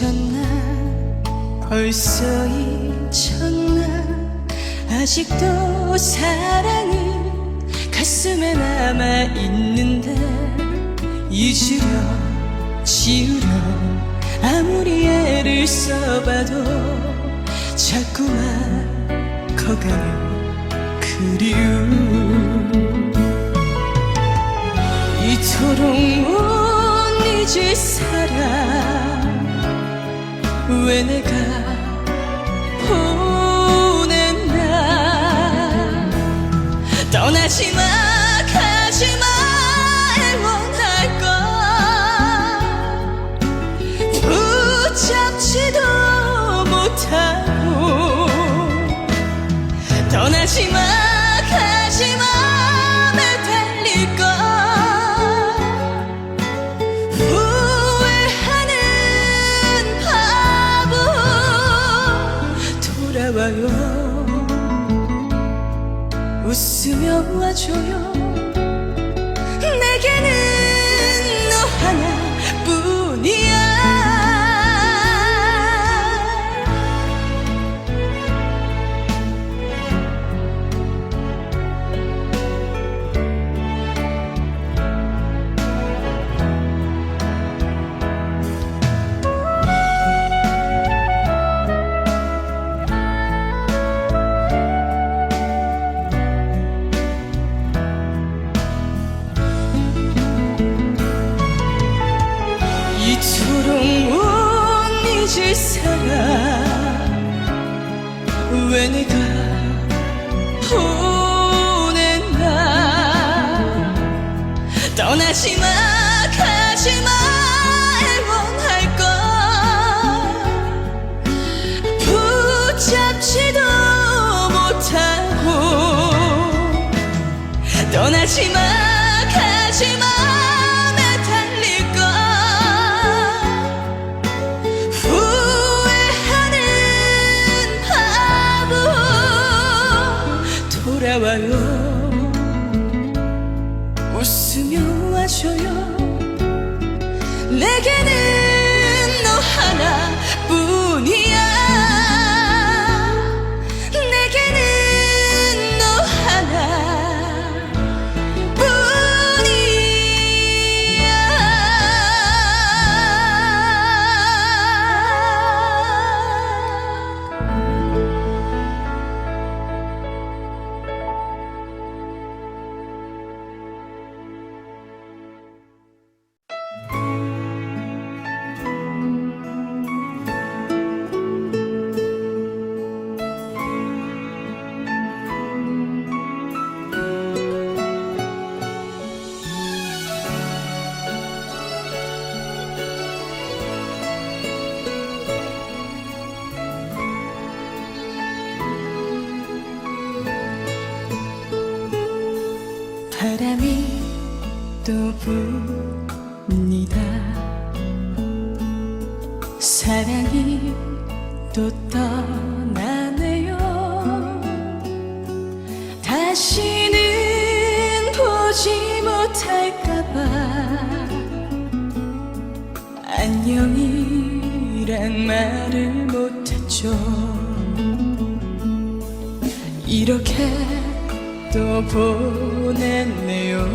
잊었나? 벌써 잊혔나? 아직도 사랑은 가슴에 남아 있는데 잊으려 지우려 아무리 애를 써봐도 자꾸만 커가는 그리움. 이토록 못 잊을 사람 왜 내가 보냈나? 떠나지 마 가지 마 애원할 걸. 붙잡지도 못하고 떠나지 마 가지 마 웃으 이토록 못 잊을 사람 왜 내가 보냈나 떠나지 마 가지 마 애원할 걸. 붙잡지도 못하고 떠나지 마 가지 마 바람이 또 붑니다. 사랑이 또 떠나네요. 다시는 보지 못할까봐 안녕이란 말을 못했죠. 이렇게 또 보 냈네요.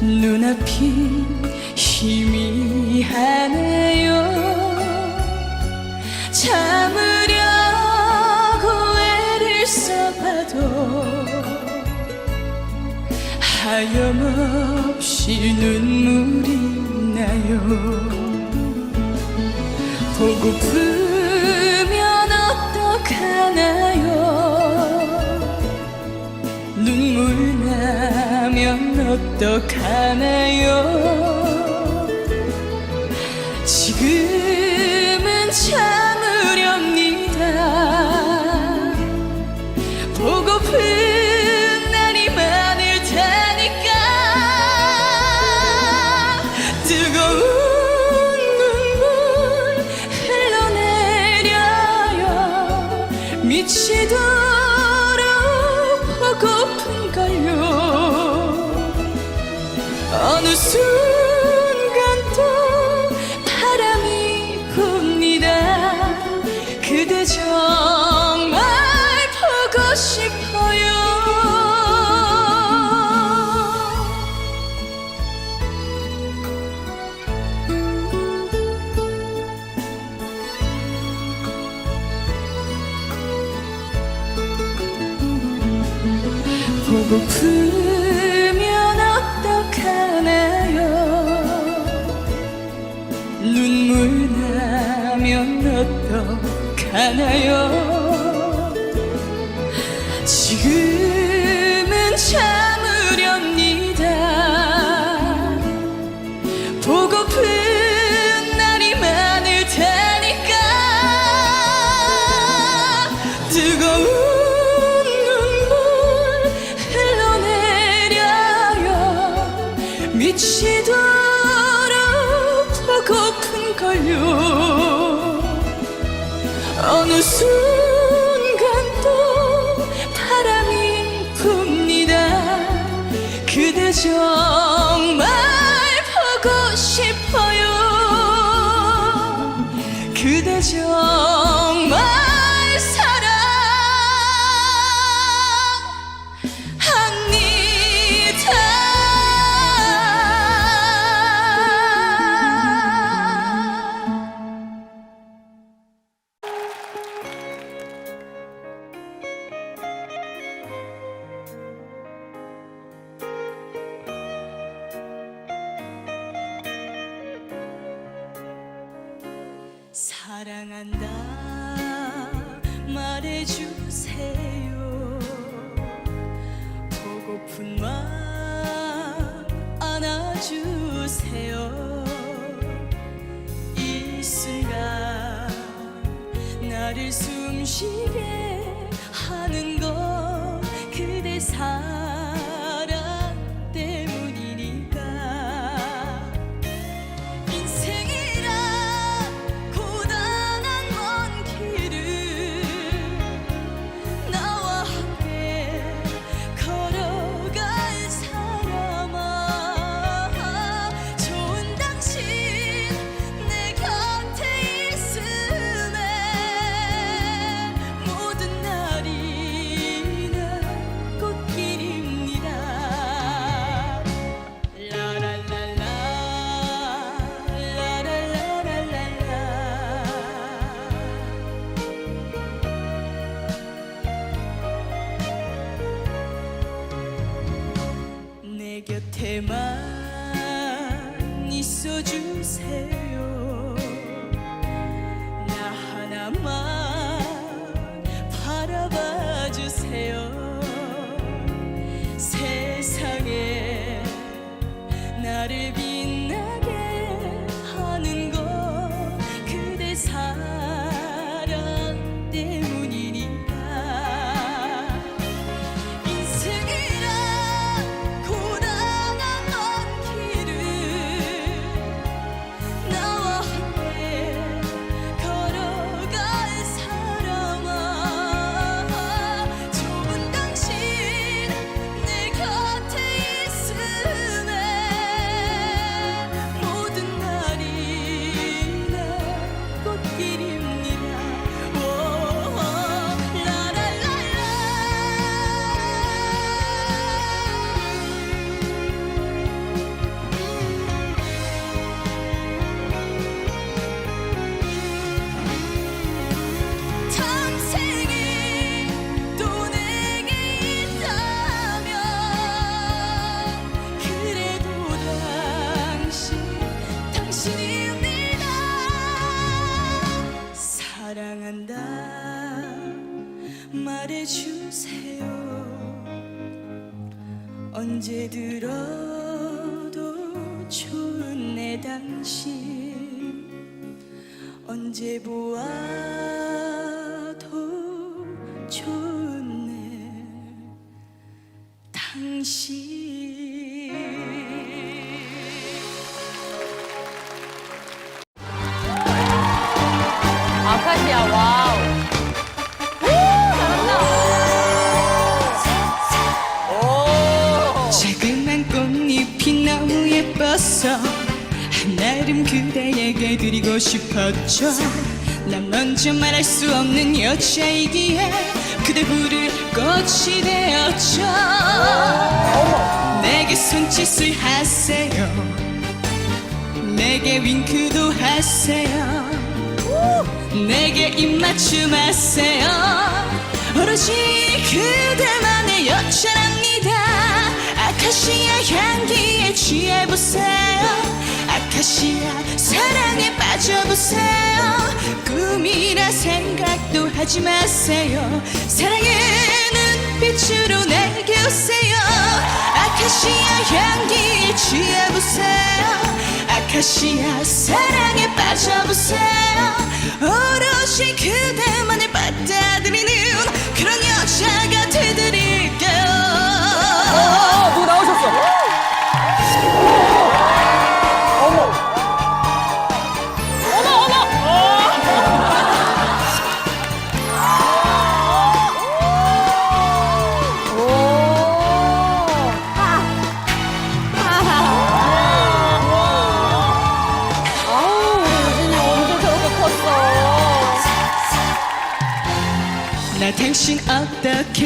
눈앞이 희미하네요. 참으려고 애를 써봐도 하염없이 눈물이 나요. 보고프면 어떡하나 눈물 나면 어떡하나요? 지금 눈물 나면 어떡하나요? 지금은 참으렵니다. 보고픈 날이 많을 테니까. 뜨거운 눈물 흘러내려요. 미치도록 걸요 어느 순간 또 바람이 붑니다. 그대 정말 보고 싶어요. 그대 정말 사랑 사랑한다. 말해주세요. 보고픈 마음 안아주세요. 이 순간 나를 숨쉬게 하는 건 그대 사랑 말해주세요. 언제 들어도 좋은 내 당신. 언제 보아도 좋네 당신. 아카시아 와 예뻐서 나름 그대에게 드리고 싶었죠. 난 먼저 말할 수 없는 여자이기에 그대 부를 꽃이 되었죠. 내게 손짓을 하세요. 내게 윙크도 하세요. 내게 입맞춤 하세요. 오로지 그대만의 여자랍니다 취해보세요. 아카시아 사랑에 빠져보세요. 꿈이나 생각도 하지 마세요. 사랑의 눈빛으로 내게 오세요. 아카시아 향기에 취해보세요. 아카시아 사랑에 빠져보세요. 오롯이 그대만을 받아들이는 그런 여자가 되드리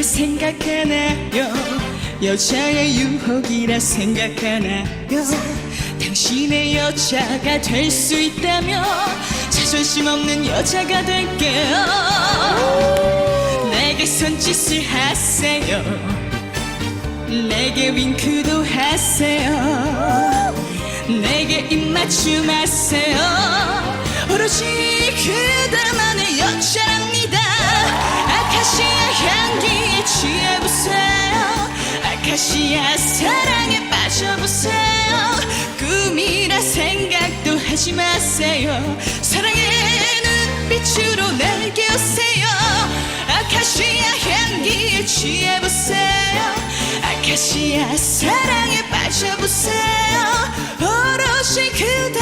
생각하나요? 여자의 유혹이라 생각하나요? 당신의 여자가 될 수 있다면 자존심 없는 여자가 될게요. 내게 손짓을 하세요. 내게 윙크도 하세요. 내게 입맞춤 하세요. 오로지 그대만의 여자랍니다. 아카시아 향 아카시아 사랑에 빠져보세요. 꿈이라 생각도 하지 마세요. 사랑의 눈빛으로 내게 오세요. 아카시아 향기에 취해보세요. 아카시아 사랑에 빠져보세요. 오롯이 그